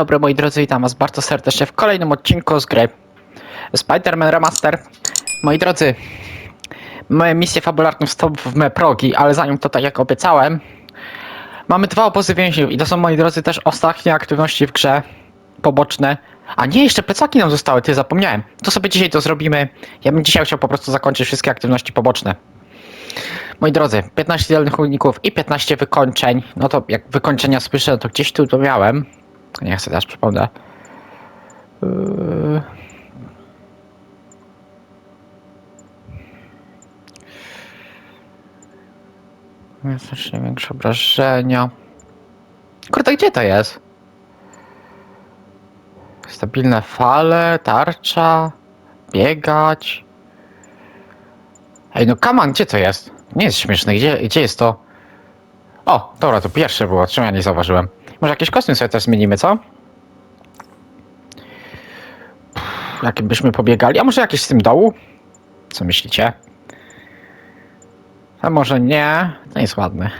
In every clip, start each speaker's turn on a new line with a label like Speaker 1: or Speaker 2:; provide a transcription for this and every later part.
Speaker 1: dobry moi drodzy, witam was bardzo serdecznie w kolejnym odcinku z gry Spider-Man Remaster. Moi drodzy, mamy misję fabularną Stop w me progi, ale zanim to tak jak obiecałem, mamy dwa obozy więźniów i to są moi drodzy też ostatnie aktywności w grze poboczne. A nie, jeszcze plecaki nam zostały, ty zapomniałem. To sobie dzisiaj to zrobimy. Ja bym dzisiaj chciał po prostu zakończyć wszystkie aktywności poboczne. Moi drodzy, 15 dzielnych uników i 15 wykończeń. No to jak wykończenia słyszę, to gdzieś tu to miałem. Nie chcę teraz przypomnę. Yy... Znacznie większe obrażenia. Kurde, gdzie to jest? Stabilne fale, tarcza, biegać. Ej, no kaman, gdzie to jest? Nie jest śmieszne, gdzie, gdzie jest to? O, dobra, to pierwsze było, czemu ja nie zauważyłem? Może jakiś kostium sobie też zmienimy, co? Jakim byśmy pobiegali? A może jakiś z tym dołu? Co myślicie? A może nie? Nie jest ładny.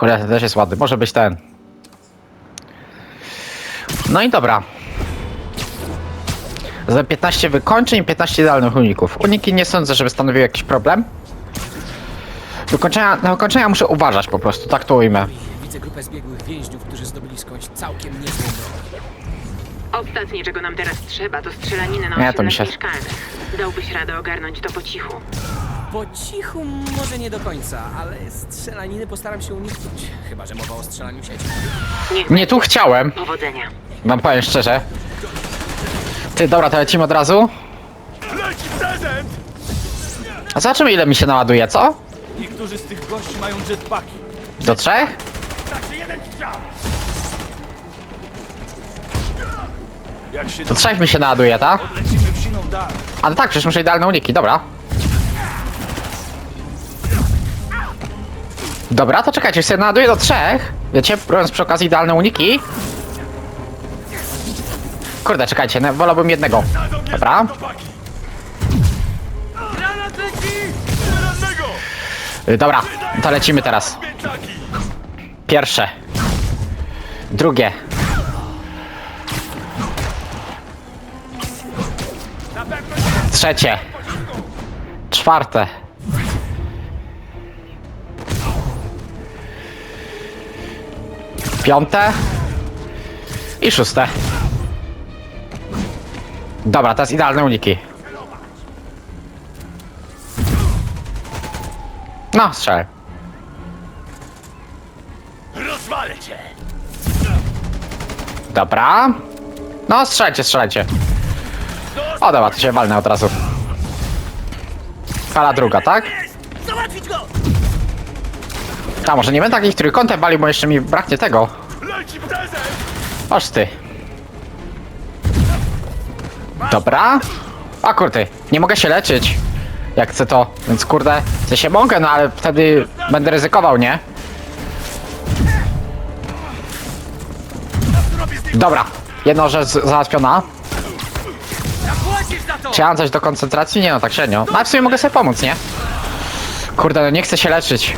Speaker 1: To też jest ładny. Może być ten. No i dobra. Za 15 wykończeń i 15 idealnych uników. Uniki nie sądzę, żeby stanowiły jakiś problem. Na wykończenia muszę uważać po prostu, tak to ujmę.
Speaker 2: Grupę zbiegłych więźniów, którzy zdobyli skądś całkiem niezłą broń.
Speaker 3: Ostatnie, czego nam teraz trzeba, to strzelaniny na
Speaker 1: Nie, to
Speaker 3: osiedlach
Speaker 1: mi się-
Speaker 3: mieszkalnych. Dałbyś radę ogarnąć to po cichu.
Speaker 2: Po cichu może nie do końca, ale strzelaniny postaram się uniknąć. Chyba, że mowa o strzelaniu sieci.
Speaker 3: Niech
Speaker 1: Nie tu chciałem,
Speaker 3: powodzenia.
Speaker 1: wam powiem szczerze. Ty, dobra, to lecimy od razu.
Speaker 4: Leci prezent!
Speaker 1: A zobaczymy ile mi się naładuje, co?
Speaker 4: Niektórzy z tych gości mają jetpacki.
Speaker 1: Do trzech?
Speaker 4: Także jeden strzał! Jak się
Speaker 1: Do trzech mi się naładuje, tak?
Speaker 4: lecimy w siną dal.
Speaker 1: A no tak, przecież muszę idealne uniki, dobra. Dobra, to czekajcie, się naładuje do trzech. Wiecie, robiąc przy okazji idealne uniki. Kurde, czekajcie, no, wolałbym jednego. Dobra.
Speaker 4: Chłopaki! Granat leci! Rannego!
Speaker 1: Y, Dobra, to lecimy teraz. Pierwsze. Drugie. Trzecie. Czwarte. Piąte. I szóste. Dobra, teraz idealne uniki. No, strzelaj. Dobra. No, strzelajcie, strzelajcie. O, dobra, to się walnę od razu. Fala druga, tak?
Speaker 4: Załatwić go!
Speaker 1: A może nie będę takich trójkątem walił, bo jeszcze mi braknie tego.
Speaker 4: Leci prezent!
Speaker 1: Oż ty. Dobra. A kurde, nie mogę się leczyć. Jak chcę to, więc kurde, chcę się mogę, no ale wtedy będę ryzykował, nie? Dobra, jedna rzecz załatwiona.
Speaker 4: Za to!
Speaker 1: Chciałem coś do koncentracji? Nie no, tak średnio. No ale w sumie mogę sobie pomóc, nie? Kurde, no nie chcę się leczyć.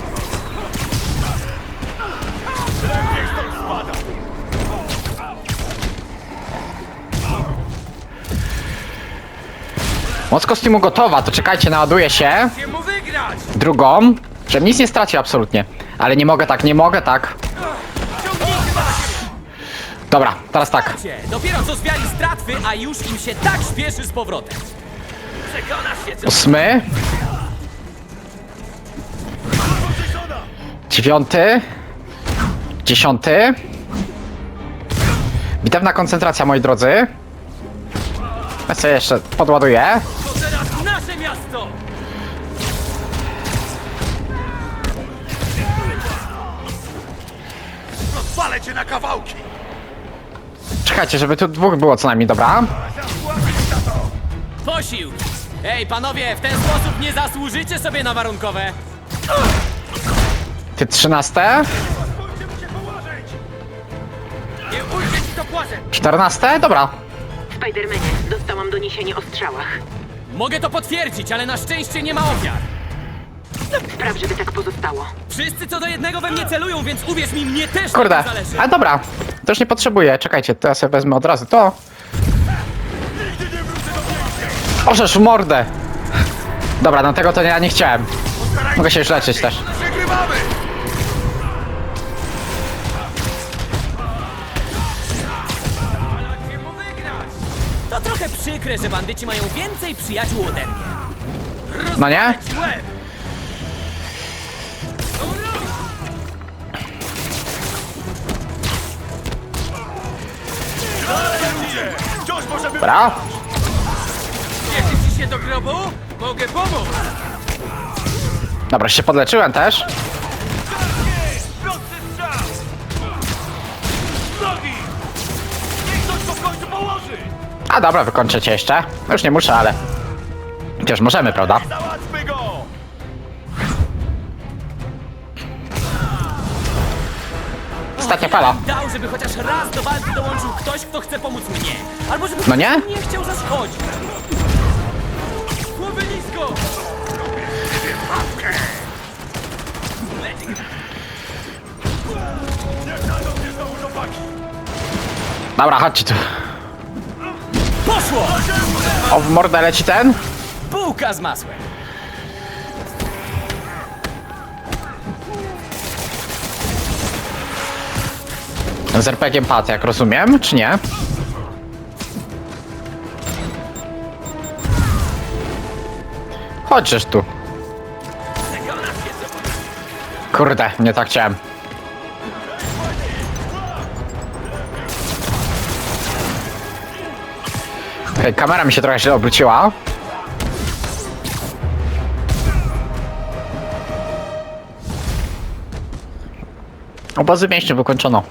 Speaker 1: Moc kostiumu gotowa, to czekajcie, naładuję się. Drugą, żebym nic nie stracił absolutnie. Ale nie mogę tak, nie mogę tak. Dobra, teraz tak.
Speaker 2: Dopiero co zwiali z tratwy, a już im się tak śpieszy z powrotem.
Speaker 4: Przekonasz się, co?
Speaker 1: Ósmy. Dziewiąty. Dziesiąty. Bitewna koncentracja, moi drodzy. Ja sobie jeszcze podładuję.
Speaker 4: To teraz nasze miasto! Rozwalę cię na kawałki!
Speaker 1: Czekajcie, żeby tu dwóch było co najmniej, dobra?
Speaker 2: Posiłki! Ej, panowie, w ten sposób nie zasłużycie sobie na warunkowe.
Speaker 1: Ty trzynaste.
Speaker 4: Pozwólcie mu się położyć! Nie ujdzie ci to płazem!
Speaker 1: Czternaste, dobra.
Speaker 3: Spidermanie, dostałam doniesienie o strzałach.
Speaker 2: Mogę to potwierdzić, ale na szczęście nie ma ofiar.
Speaker 3: Spraw, żeby tak pozostało.
Speaker 2: Wszyscy co do jednego we mnie celują, więc uwierz mi, mnie też na
Speaker 1: Kurde,
Speaker 2: tym zależy.
Speaker 1: ale dobra, to już nie potrzebuję, czekajcie, to ja sobie wezmę od razu to. Orzesz w mordę! Dobra, no tego to ja nie chciałem. Mogę się już leczyć też.
Speaker 4: Przegrywamy!
Speaker 2: To trochę przykre, że bandyci mają więcej przyjaciół ode mnie.
Speaker 1: No nie?
Speaker 4: Łeb! Wciąż możemy...
Speaker 1: Dobra.
Speaker 4: Ci się do grobu? Mogę pomóc!
Speaker 1: Dobra, się podleczyłem też.
Speaker 4: Strzał! Nogi! Niech ktoś go w końcu położy!
Speaker 1: A dobra, wykończę cię jeszcze. No Już nie muszę, ale... Chociaż możemy, prawda? Fala.
Speaker 2: Dał, żeby chociaż raz do walki dołączył ktoś, kto chce pomóc mnie. Albo żeby
Speaker 1: No nie?
Speaker 2: nie chciał zaszkodzić.
Speaker 4: Głowy nisko!
Speaker 1: Dobra, chodźcie tu.
Speaker 2: Poszło!
Speaker 1: O, w mordę leci ten.
Speaker 2: Bułka z masłem.
Speaker 1: Z RPG pat, jak rozumiem, czy nie? Chodźesz tu. Kurde, nie tak chciałem. Ej, kamera mi się trochę źle obróciła. Obozy mięśni wykończono.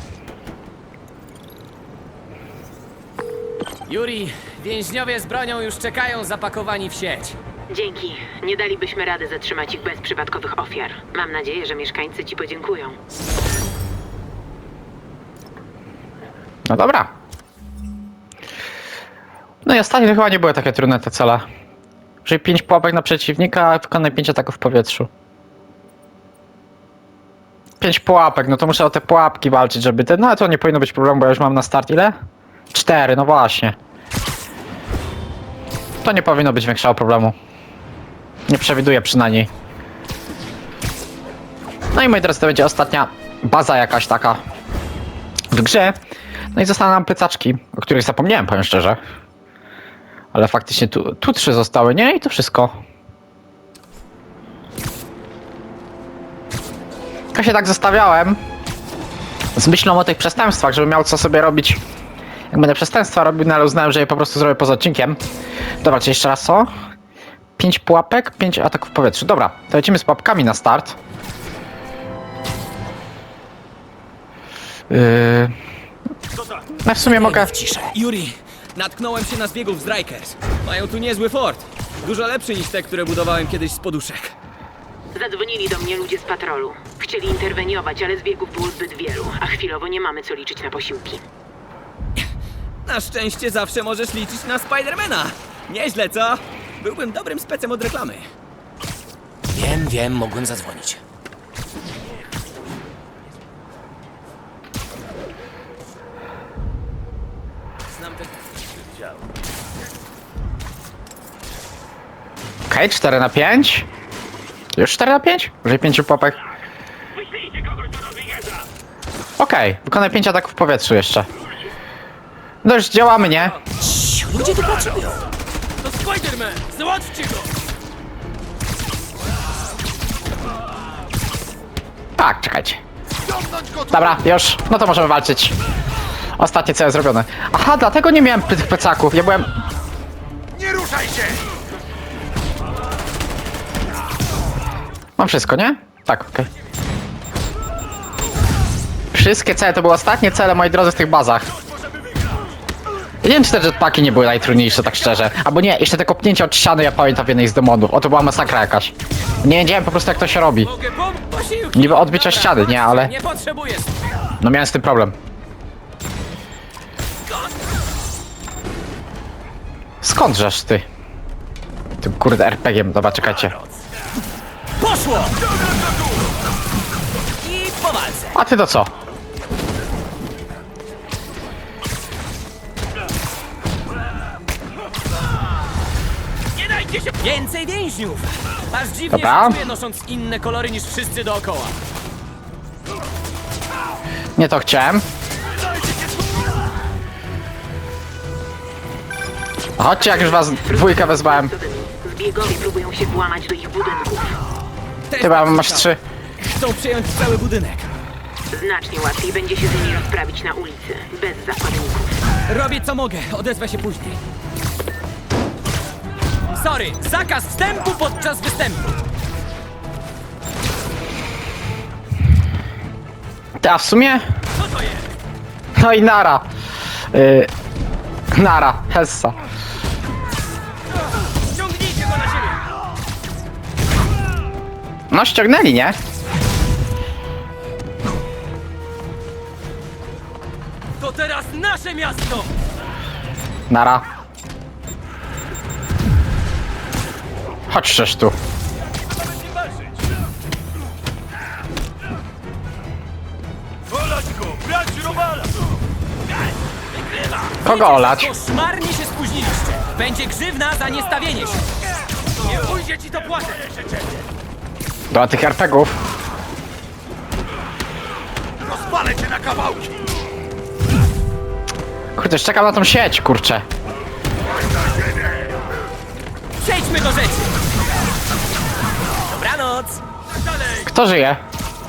Speaker 2: Yuri, więźniowie z bronią już czekają zapakowani w sieć.
Speaker 3: Dzięki. Nie dalibyśmy rady zatrzymać ich bez przypadkowych ofiar. Mam nadzieję, że mieszkańcy ci podziękują.
Speaker 1: No dobra. No i ostatnie to chyba nie były takie trudne te cele. Czyli 5 pułapek na przeciwnika, a wykonaj 5 ataków w powietrzu. 5 pułapek, no to muszę o te pułapki walczyć, żeby te... No ale to nie powinno być problemu, bo ja już mam na start ile? 4, no właśnie. To nie powinno być większego problemu. Nie przewiduję przynajmniej. No i moi drodzy, to będzie ostatnia baza jakaś taka w grze. No i zostały nam plecaczki, o których zapomniałem, powiem szczerze. Ale faktycznie tu, tu trzy zostały, nie? I to wszystko. Ja się tak zostawiałem z myślą o tych przestępstwach, żeby miał co sobie robić. Jak będę przestępstwa robił, no ale uznałem, że je po prostu zrobię poza odcinkiem. Dobra, czy jeszcze raz co? 5 pułapek, 5 ataków w powietrzu. Dobra, to lecimy z pułapkami na start. Yy... No w sumie mogę...
Speaker 2: Yuri, natknąłem się na zbiegów z Rikers. Mają tu niezły fort. Dużo lepszy niż te, które budowałem kiedyś z poduszek.
Speaker 3: Zadzwonili do mnie ludzie z patrolu. Chcieli interweniować, ale zbiegów było zbyt wielu, a chwilowo nie mamy co liczyć na posiłki.
Speaker 2: Na szczęście zawsze możesz liczyć na Spidermana. Nieźle, co? Byłbym dobrym specem od reklamy. Wiem, wiem, mogłem zadzwonić. Znam te...
Speaker 1: Okej, 4 na 5. Już 4 na 5? Użyj 5 pułapek. Okej, wykonaj 5 ataków w powietrzu jeszcze. No już działamy, nie?
Speaker 2: Ludzie tu pracują.
Speaker 4: To Spiderman! Załatwcie go!
Speaker 1: Tak, czekajcie. Dobra, już. No to możemy walczyć. Ostatnie cele zrobione. Aha, dlatego nie miałem tych plecaków. Ja byłem...
Speaker 4: Nie ruszaj się!
Speaker 1: Mam wszystko, nie? Tak, okej. Wszystkie cele to były ostatnie cele, moi drodzy, w tych bazach. Nie wiem, czy te jetpacki nie były najtrudniejsze, tak szczerze. Albo nie, jeszcze te kopnięcia od ściany ja pamiętam w jednej z demonów. O, to była masakra jakaś. Nie wiedziałem po prostu, jak to się robi.
Speaker 2: Mogę pomóc? Posiłki!
Speaker 1: Niby odbicia ściany, nie, ale...
Speaker 2: Nie.
Speaker 1: No miałem z tym problem. Skądżeż ty? Tym kurde RPG-iem, dobra, czekajcie.
Speaker 2: Poszło! Poszło! I po walce.
Speaker 1: A ty to co?
Speaker 2: Więcej więźniów! Aż dziwnie
Speaker 1: Dobra.
Speaker 2: się czuję, nosząc inne kolory niż wszyscy dookoła.
Speaker 1: Nie to chciałem. Chodźcie, jak już was dwójkę wezwałem.
Speaker 3: Zbiegowie próbują się włamać do ich budynków.
Speaker 2: Też
Speaker 1: Chyba
Speaker 2: tak
Speaker 1: masz trzy.
Speaker 2: Chcą przejąć cały budynek.
Speaker 3: Znacznie łatwiej będzie się z nimi rozprawić na ulicy, bez zakładników.
Speaker 2: Robię co mogę, odezwę się później. Sorry, zakaz wstępu podczas występu.
Speaker 1: A w sumie?
Speaker 2: Co to jest?
Speaker 1: No i nara. Yy, nara, Hessa.
Speaker 2: Ściągnijcie go na siebie!
Speaker 1: No ściągnęli, nie?
Speaker 2: To teraz nasze miasto!
Speaker 1: Nara. Chodź przecież tu. Kogo olać?
Speaker 2: Koszmarnie się spóźniliście! Będzie grzywna za niestawienie się! Nie ujdzie ci to płatę!
Speaker 1: Do tych RPGów.
Speaker 4: Rozpalę cię na kawałki!
Speaker 1: Kurde, czekam na tą sieć, kurczę.
Speaker 2: Przejdźmy do rzeczy! Dobranoc!
Speaker 1: Kto żyje?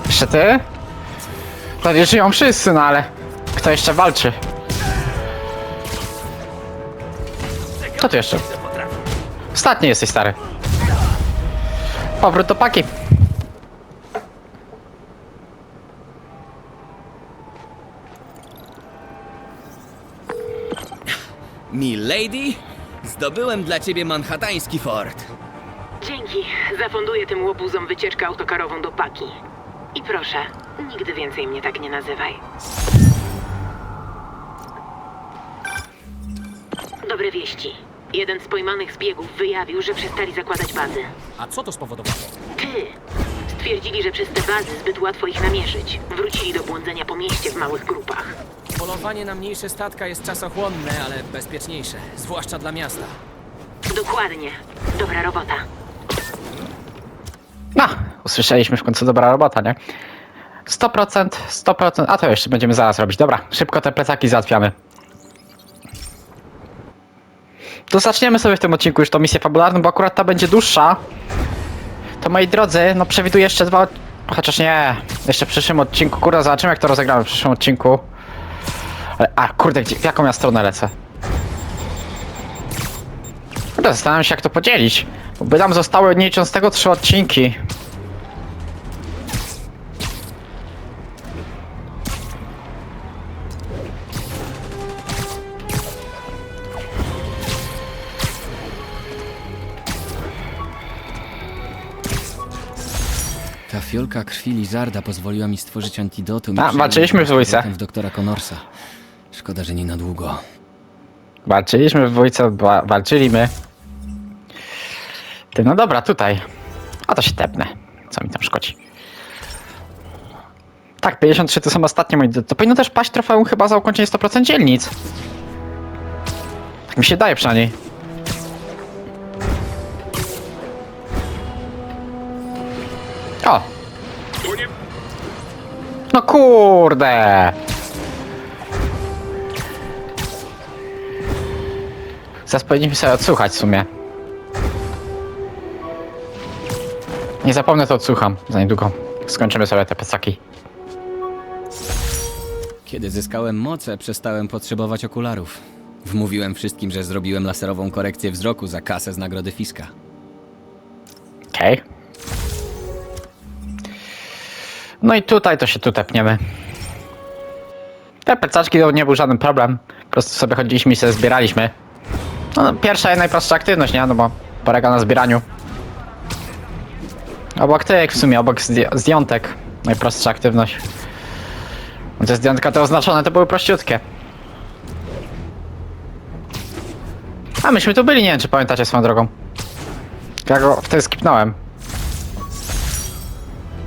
Speaker 1: Jeszcze ty? To nie żyją wszyscy, no ale... Kto jeszcze walczy? Kto tu jeszcze? Ostatni jesteś, stary. Powrót do paki.
Speaker 2: Milady, zdobyłem dla ciebie manhattański fort.
Speaker 3: Dzięki. Zafunduję tym łobuzom wycieczkę autokarową do Paki. I proszę, nigdy więcej mnie tak nie nazywaj. Dobre wieści. Jeden z pojmanych zbiegów wyjawił, że przestali zakładać bazy.
Speaker 2: A co to spowodowało?
Speaker 3: Ty! Stwierdzili, że przez te bazy zbyt łatwo ich namierzyć. Wrócili do błądzenia po mieście w małych grupach.
Speaker 2: Polowanie na mniejsze statka jest czasochłonne, ale bezpieczniejsze, zwłaszcza dla miasta.
Speaker 3: Dokładnie. Dobra robota.
Speaker 1: No, usłyszeliśmy w końcu dobra robota, nie? 100%, 100%, a to jeszcze będziemy zaraz robić. Dobra, szybko te plecaki załatwiamy. To zaczniemy sobie w tym odcinku już tą misję fabularną, bo akurat ta będzie dłuższa. To moi drodzy, no przewiduję jeszcze dwa... Chociaż nie, jeszcze w przyszłym odcinku, kurde, zobaczymy jak to rozegramy w przyszłym odcinku. Ale, a, kurde, gdzie, w jaką ja stronę lecę? Kurde, zastanawiam się jak to podzielić. By nam zostały nie licząc tego trzy odcinki.
Speaker 5: Ta fiolka krwi Lizarda pozwoliła mi stworzyć antidotum. i
Speaker 1: A, walczyliśmy w dwójce.
Speaker 5: powrotem w doktora Connorsa. Szkoda, że nie na długo.
Speaker 1: Walczyliśmy w dwójce, wa- walczyli my. Ty, no dobra, tutaj. A to się tepnę. Co mi tam szkodzi? Tak, 53 to są ostatnie moje. To powinno też paść trofeum chyba za ukończenie 100% dzielnic. Tak mi się daje przynajmniej. O! No kurde! Zaraz powinniśmy sobie odsłuchać w sumie. Nie zapomnę, to odsłucham za niedługo. Skończymy sobie te plecaki.
Speaker 5: Kiedy zyskałem moce, przestałem potrzebować okularów. Wmówiłem wszystkim, że zrobiłem laserową korekcję wzroku za kasę z nagrody Fiska.
Speaker 1: Okej. No i tutaj to się tu tepniemy. Te plecaczki to nie był żaden problem. Po prostu sobie chodziliśmy i sobie zbieraliśmy. No, no pierwsza i najprostsza aktywność, nie? No bo polega na zbieraniu. Obok tych w sumie, obok zdj- zdjątek. Najprostsza aktywność. No Te zdjątka te oznaczone to były prościutkie. A myśmy tu byli, nie wiem czy pamiętacie swoją drogą. Ja go wtedy skipnąłem.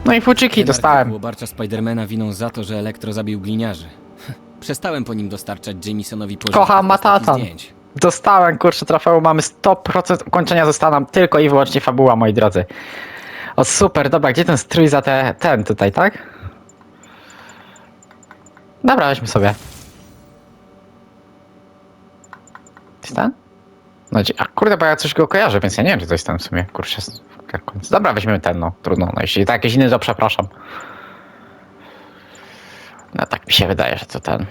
Speaker 1: No i fuczyki
Speaker 5: Ten
Speaker 1: dostałem.
Speaker 5: artykuł obarcza Spidermana winą za to, że Elektro zabił gliniarzy. Przestałem po nim dostarczać Jamesonowi pożytków
Speaker 1: Kocham Matatan.
Speaker 5: zdjęć.
Speaker 1: Dostałem, kurczę, trofeum, mamy 100% ukończenia, została nam tylko i wyłącznie fabuła, moi drodzy. O, super, dobra, gdzie ten strój za te, ten tutaj, tak? Dobra, weźmy sobie. Jest ten? No, a kurde, bo ja coś go kojarzę, więc ja nie wiem, czy to jest ten w sumie, kurczę. końc- Dobra, weźmiemy ten, no, trudno, no, jeśli to jakiś inny, to przepraszam. No, tak mi się wydaje, że to ten.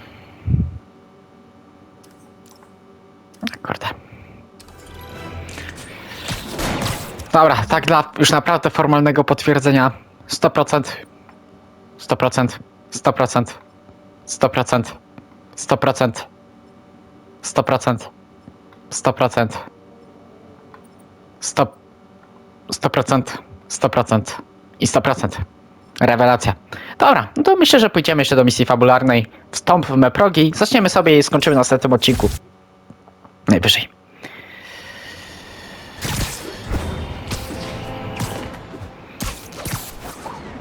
Speaker 1: Kurde. Dobra, tak dla już naprawdę formalnego potwierdzenia 100%, 100%, 100%, 100%, 100%, 100%, 100%, 100, 100%, 100% i 100%. Rewelacja. Dobra, no to myślę, że pójdziemy jeszcze do misji fabularnej. Wstąp w Meprogi. Zaczniemy sobie i skończymy na następnym odcinku. Najwyżej.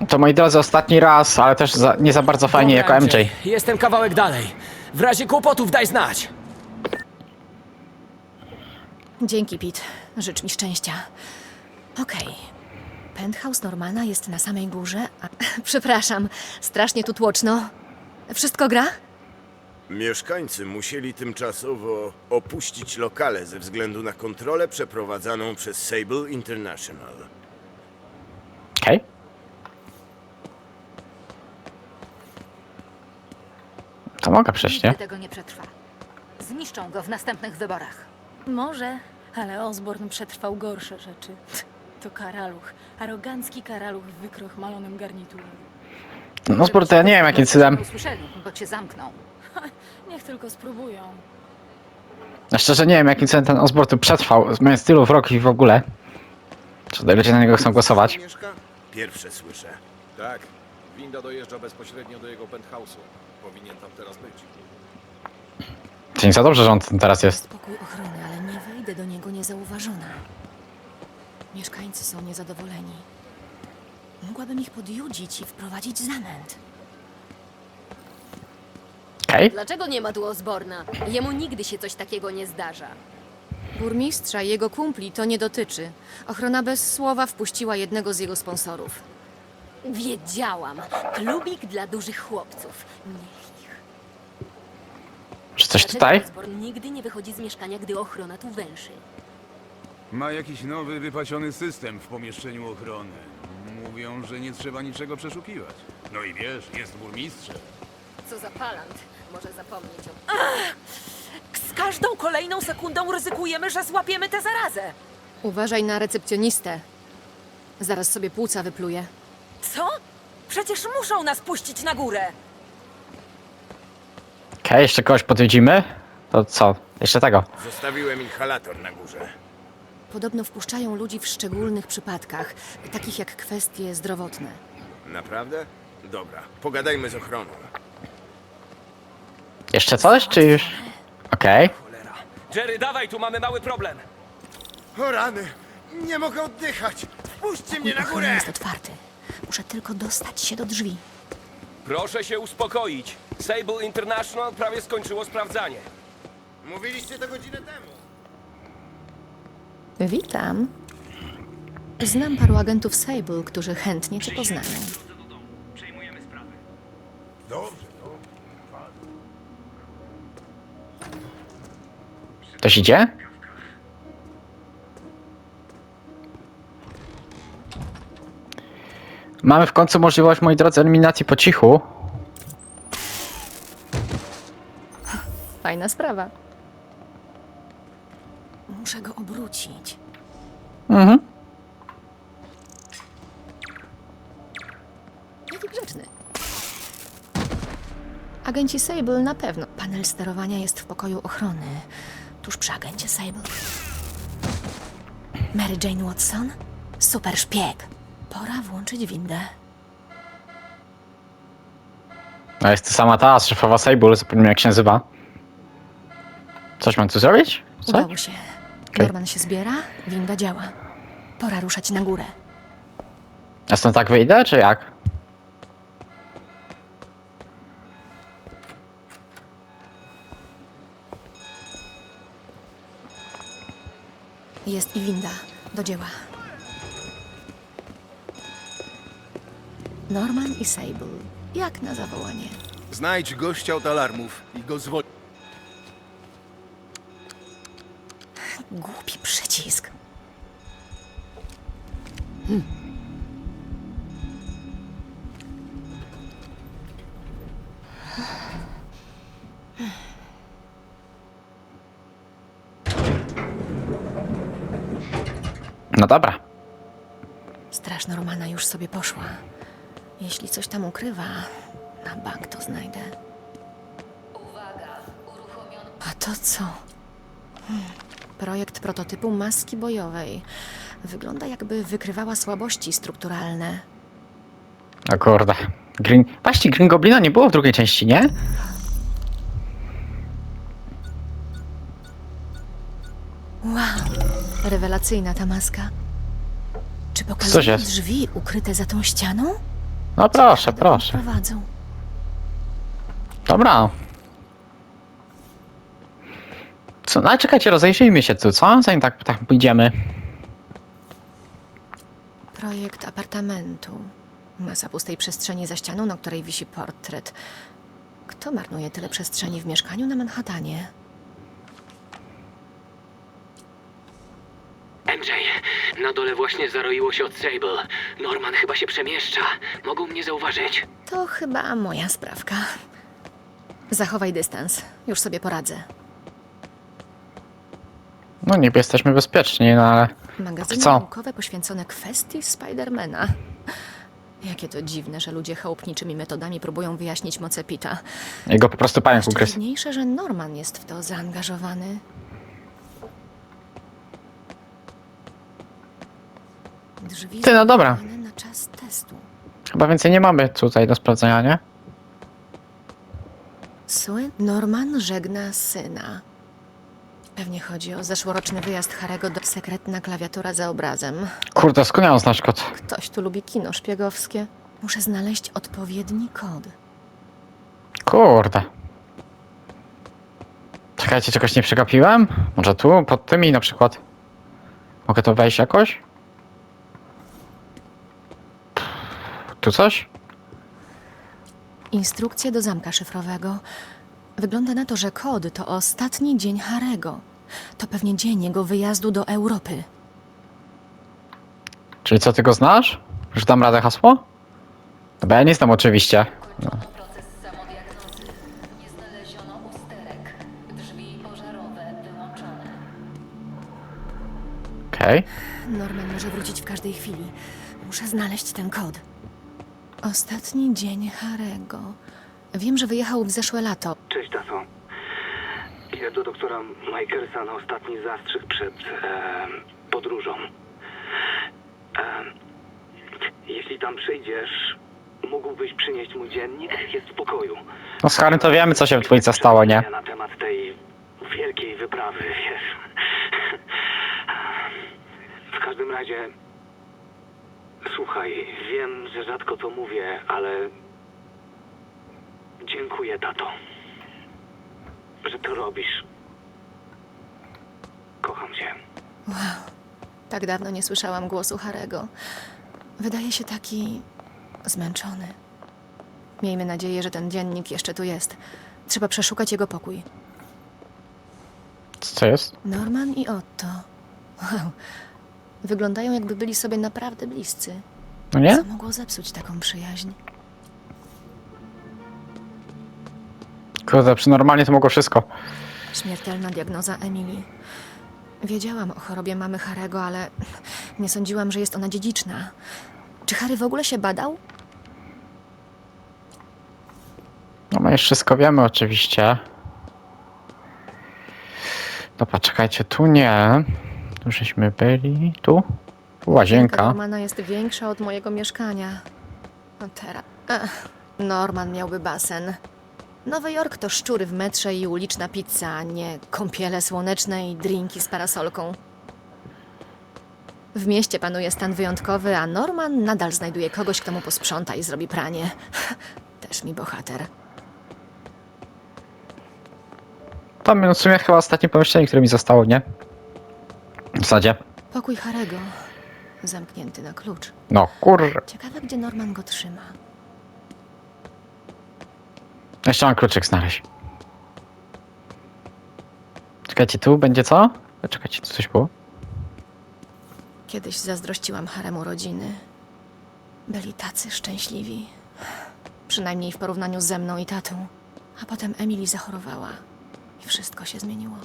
Speaker 1: To moi drodzy, ostatni raz, ale też za, nie za bardzo fajnie jako
Speaker 4: Dobra,
Speaker 1: MJ.
Speaker 4: Jestem kawałek dalej. W razie kłopotów daj znać.
Speaker 6: Dzięki, Pete. Życz mi szczęścia. Okej. Penthouse Normana jest na samej górze. A, przepraszam, strasznie tu tłoczno. Wszystko gra?
Speaker 7: Mieszkańcy musieli tymczasowo opuścić lokale ze względu na kontrolę przeprowadzaną przez Sable International.
Speaker 1: Okej. To mogę przejść, nie?
Speaker 8: Nigdy tego nie przetrwa. Zniszczą go w następnych wyborach.
Speaker 6: Może, ale Osborn przetrwał gorsze rzeczy. To karaluch. Arogancki karaluch w wykrochmalonym garniturze.
Speaker 1: No spór, to ja nie wiem jakim cudem.
Speaker 8: Usłyszeli, bo cię zamknął.
Speaker 6: Niech tylko spróbują.
Speaker 1: No szczerze nie wiem jakim cudem ten Osborn tu przetrwał, mając tylu wrogów i w ogóle. Czy ludzie na niego chcą głosować?
Speaker 7: Mieszka? Pierwsze słyszę.
Speaker 9: Tak. Winda dojeżdża bezpośrednio do jego penthouse'u. Powinien tam teraz być.
Speaker 1: Nie za dobrze, że on teraz jest.
Speaker 6: Spokój ochrony, ale nie wejdę do niego niezauważona. Mieszkańcy są niezadowoleni. Mogłabym ich podjudzić i wprowadzić zamęt.
Speaker 1: Okej.
Speaker 10: Dlaczego nie ma tu Osborna? Jemu nigdy się coś takiego nie zdarza.
Speaker 6: Burmistrza i jego kumpli to nie dotyczy. Ochrona bez słowa wpuściła jednego z jego sponsorów.
Speaker 10: Wiedziałam. Klubik dla dużych chłopców. Ich.
Speaker 1: Czy coś
Speaker 10: Dlaczego
Speaker 1: tutaj?
Speaker 10: Osborn nigdy nie wychodzi z mieszkania, gdy ochrona tu węszy.
Speaker 11: Ma jakiś nowy, wypasiony system w pomieszczeniu ochrony. Mówią, że nie trzeba niczego przeszukiwać. No i wiesz, jest burmistrzem.
Speaker 10: Co za palant. Może zapomnieć o...
Speaker 8: Z każdą kolejną sekundą ryzykujemy, że złapiemy tę zarazę.
Speaker 6: Uważaj na recepcjonistę. Zaraz sobie płuca wypluje.
Speaker 8: Co? Przecież muszą nas puścić na górę.
Speaker 1: Okej, jeszcze kogoś podwiedzimy? To co? Jeszcze tego.
Speaker 7: Zostawiłem inhalator na górze.
Speaker 6: Podobno wpuszczają ludzi w szczególnych przypadkach, takich jak kwestie zdrowotne.
Speaker 7: Naprawdę? Dobra, pogadajmy z ochroną.
Speaker 1: Jeszcze coś, czy już? Okej.
Speaker 4: Jerry, dawaj, tu mamy mały problem.
Speaker 7: O rany! Nie mogę oddychać! Wpuśćcie mnie na górę!
Speaker 6: jest otwarty. Muszę tylko dostać się do drzwi.
Speaker 4: Proszę się uspokoić. Sable International prawie skończyło sprawdzanie.
Speaker 7: Mówiliście to godzinę temu.
Speaker 6: Witam. Znam paru agentów Sable, którzy chętnie cię poznają.
Speaker 1: Ktoś idzie? Mamy w końcu możliwość, moi drodzy, eliminacji po cichu.
Speaker 6: Fajna sprawa. Muszę go obrócić.
Speaker 1: Mhm.
Speaker 6: Jaki grzeczny. Agenci Sable na pewno. Panel sterowania jest w pokoju ochrony. Tuż przy agencie Sable. Mary Jane Watson? Super szpieg. Pora włączyć windę.
Speaker 1: No jest to sama ta szefowa Sable, zapomniałem jak się nazywa. Coś mam tu zrobić? Co?
Speaker 6: Udało się. Norman się zbiera, winda działa. Pora ruszać na górę.
Speaker 1: Ja stąd tak wyjdę, czy jak?
Speaker 6: Jest i winda. Do dzieła. Norman i Sable. Jak na zawołanie.
Speaker 11: Znajdź gościa od alarmów i go zwolnij.
Speaker 1: No dobra.
Speaker 6: Straż Normana już sobie poszła. Jeśli coś tam ukrywa, na bank to znajdę. A to co? Hmm. Projekt prototypu maski bojowej. Wygląda jakby wykrywała słabości strukturalne.
Speaker 1: O kurde. Green... Właśnie Green Goblina nie było w drugiej części, nie?
Speaker 6: Rewelacyjna ta maska. Czy
Speaker 1: Coś
Speaker 6: pokazują
Speaker 1: jest.
Speaker 6: drzwi ukryte za tą ścianą?
Speaker 1: No proszę,
Speaker 6: Dokąd
Speaker 1: proszę.
Speaker 6: Prowadzą.
Speaker 1: Dobra. Co, no ale czekajcie, rozejrzyjmy się tu, co? Zanim tak, tak pójdziemy.
Speaker 6: Projekt apartamentu. Masa pustej przestrzeni za ścianą, na której wisi portret. Kto marnuje tyle przestrzeni w mieszkaniu na Manhattanie?
Speaker 3: MJ, na dole właśnie zaroiło się od Sable. Norman chyba się przemieszcza. Mogą mnie zauważyć.
Speaker 6: To chyba moja sprawka. Zachowaj dystans. Już sobie poradzę.
Speaker 1: No niby jesteśmy bezpieczni, no ale...
Speaker 6: Magazyny
Speaker 1: Co?
Speaker 6: naukowe poświęcone kwestii Spidermana. Jakie to dziwne, że ludzie chałupniczymi metodami próbują wyjaśnić moce Pita.
Speaker 1: Jego po prostu pająk
Speaker 6: Jeszcze
Speaker 1: ugryzł.
Speaker 6: dziwniejsze, że Norman jest w to zaangażowany. Drzwi
Speaker 1: Ty, no dobra.
Speaker 6: zamknięte na czas testu.
Speaker 1: Chyba więcej nie mamy tutaj do sprawdzenia, nie?
Speaker 6: Sły Norman żegna syna. Pewnie chodzi o zeszłoroczny wyjazd Harego do sekretna klawiatura za obrazem.
Speaker 1: Kurde, skąd ja mam znać kod?
Speaker 6: Ktoś tu lubi kino szpiegowskie. Muszę znaleźć odpowiedni kod.
Speaker 1: Kurde. Czekajcie, czegoś nie przegapiłem? Może tu, pod tymi na przykład? Mogę to wejść jakoś? Tu coś?
Speaker 6: Instrukcja do zamka szyfrowego. Wygląda na to, że kod to ostatni dzień Harego. To pewnie dzień jego wyjazdu do Europy.
Speaker 1: Czyli co, ty go znasz? Już dam radę hasło? No bo ja nie znam oczywiście. No.
Speaker 10: Proces samodiagnozy. Nie znaleziono usterek. Drzwi pożarowe wyłączone.
Speaker 1: Okej.
Speaker 6: Norman może wrócić w każdej chwili. Muszę znaleźć ten kod. Ostatni dzień Harego. Wiem, że wyjechał w zeszłe lato.
Speaker 12: Cześć, Taso. Idę do doktora Michaelsa na ostatni zastrzyk przed e, podróżą. E, jeśli tam przyjdziesz, mógłbyś przynieść mój dziennik? Jest w pokoju.
Speaker 1: No z Harrym to wiemy, co się w dwójce stało, nie?
Speaker 12: Na temat tej wielkiej wyprawy, wiesz. W każdym razie... Słuchaj, wiem, że rzadko to mówię, ale... Dziękuję, tato. Że to robisz. Kocham cię.
Speaker 6: Wow, tak dawno nie słyszałam głosu Harego. Wydaje się taki zmęczony. Miejmy nadzieję, że ten dziennik jeszcze tu jest. Trzeba przeszukać jego pokój.
Speaker 1: Co jest?
Speaker 6: Norman i Otto. Wow. Wyglądają jakby byli sobie naprawdę bliscy.
Speaker 1: No nie?
Speaker 6: Co mogło zepsuć taką przyjaźń?
Speaker 1: Kurde, przy normalnie to mogło wszystko.
Speaker 6: Śmiertelna diagnoza Emily. Wiedziałam o chorobie mamy Harego, ale nie sądziłam, że jest ona dziedziczna. Czy Harry w ogóle się badał?
Speaker 1: No my już wszystko wiemy oczywiście. Dobra, czekajcie, tu nie. Tu żeśmy byli. Tu? Tu łazienka.
Speaker 6: Normana jest większa od mojego mieszkania. No teraz. Ech, Norman miałby basen. Nowy Jork to szczury w metrze i uliczna pizza, a nie kąpiele słoneczne i drinki z parasolką. W mieście panuje stan wyjątkowy, a Norman nadal znajduje kogoś, kto mu posprząta i zrobi pranie. Też mi bohater.
Speaker 1: To w sumie chyba ostatnie pomieszczenie, które mi zostało, nie? W zasadzie.
Speaker 6: Pokój Harego. Zamknięty na klucz.
Speaker 1: No kur...
Speaker 6: Ciekawe, gdzie Norman go trzyma.
Speaker 1: Jeszcze mam kluczyk znaleźć. Czekajcie, tu będzie co? Czekajcie, tu coś było?
Speaker 6: Kiedyś zazdrościłam Haremu rodziny. Byli tacy szczęśliwi. Przynajmniej w porównaniu ze mną i tatą. A potem Emily zachorowała i wszystko się zmieniło.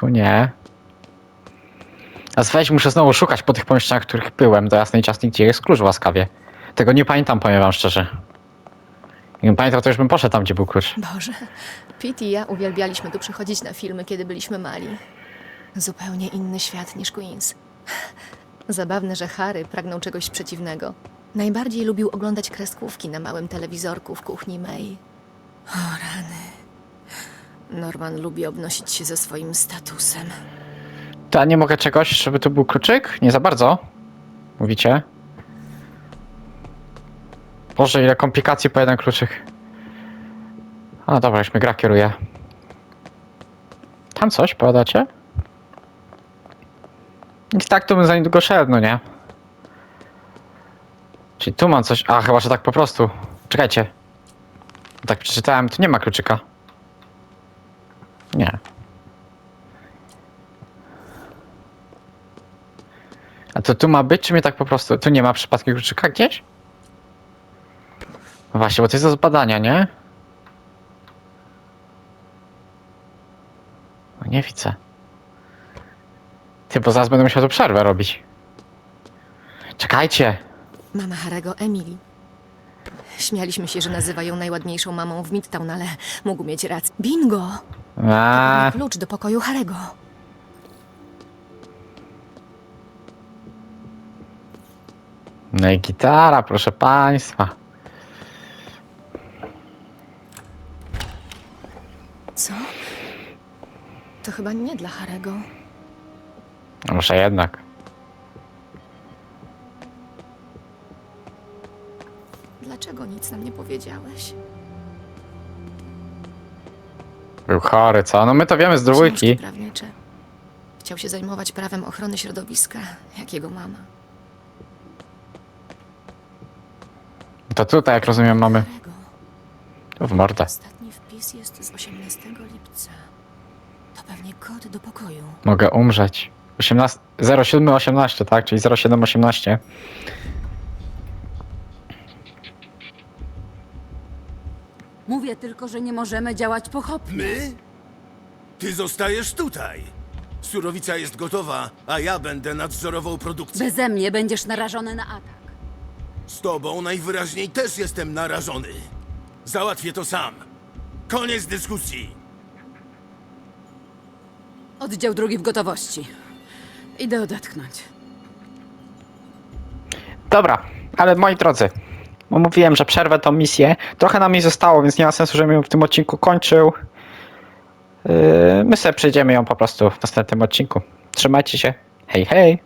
Speaker 1: Tu nie. A weź muszę znowu szukać po tych pomieszczeniach, w których byłem, do jasnej ciasnej, gdzie jest klucz łaskawie. Tego nie pamiętam, powiem wam szczerze. Jakbym pamiętał, to już bym poszedł tam, gdzie był klucz.
Speaker 6: Boże, Pete i ja uwielbialiśmy tu przychodzić na filmy, kiedy byliśmy mali. Zupełnie inny świat niż Queens. Zabawne, że Harry pragnął czegoś przeciwnego. Najbardziej lubił oglądać kreskówki na małym telewizorku w kuchni May. O rany. Norman lubi obnosić się ze swoim statusem.
Speaker 1: To ja nie mogę czegoś, żeby tu był kluczyk? Nie za bardzo. Mówicie? Boże, ile komplikacji po jeden kluczyk. A dobra, już mnie gra kieruje. Tam coś podacie? I tak to bym za niedługo szedł, no nie? Czyli tu mam coś. A, chyba, że tak po prostu. Czekajcie. Tak przeczytałem, tu nie ma kluczyka. Nie. A to tu ma być, czy mnie tak po prostu... Tu nie ma przypadkiem kluczyka gdzieś? No właśnie, bo to jest do zbadania, nie? No nie widzę. Ty, bo zaraz będę musiał tu przerwę robić. Czekajcie!
Speaker 6: Mama Harego, Emily. Śmialiśmy się, że nazywa ją najładniejszą mamą w Midtown, ale mógł mieć rację. Bingo!
Speaker 1: A,
Speaker 6: Klucz do pokoju Harego.
Speaker 1: no i gitara, proszę państwa.
Speaker 6: Co? To chyba nie dla Harego.
Speaker 1: No Muszę jednak.
Speaker 6: Dlaczego nic nam nie powiedziałeś?
Speaker 1: Był chory, co? No my to wiemy z
Speaker 6: Książki
Speaker 1: dwójki.
Speaker 6: prawnicze. Chciał się zajmować prawem ochrony środowiska, jak jego mama.
Speaker 1: To tutaj, jak rozumiem, mamy... W mordę.
Speaker 6: Ostatni wpis jest z 18 lipca. To pewnie kod do pokoju.
Speaker 1: Mogę umrzeć. 18... 0718, tak? Czyli 0718.
Speaker 13: Mówię tylko, że nie możemy działać pochopnie.
Speaker 14: My? Ty zostajesz tutaj. Surowica jest gotowa, a ja będę nadzorował produkcję.
Speaker 13: Beze mnie będziesz narażony na atak.
Speaker 14: Z tobą najwyraźniej też jestem narażony. Załatwię to sam. Koniec dyskusji.
Speaker 13: Oddział drugi w gotowości. Idę odetchnąć.
Speaker 1: Dobra, ale moi drodzy, bo mówiłem, że przerwę tą misję. Trochę nam jej zostało, więc nie ma sensu, żebym ją w tym odcinku kończył. Yy, my sobie przejdziemy ją po prostu w następnym odcinku. Trzymajcie się. Hej, hej!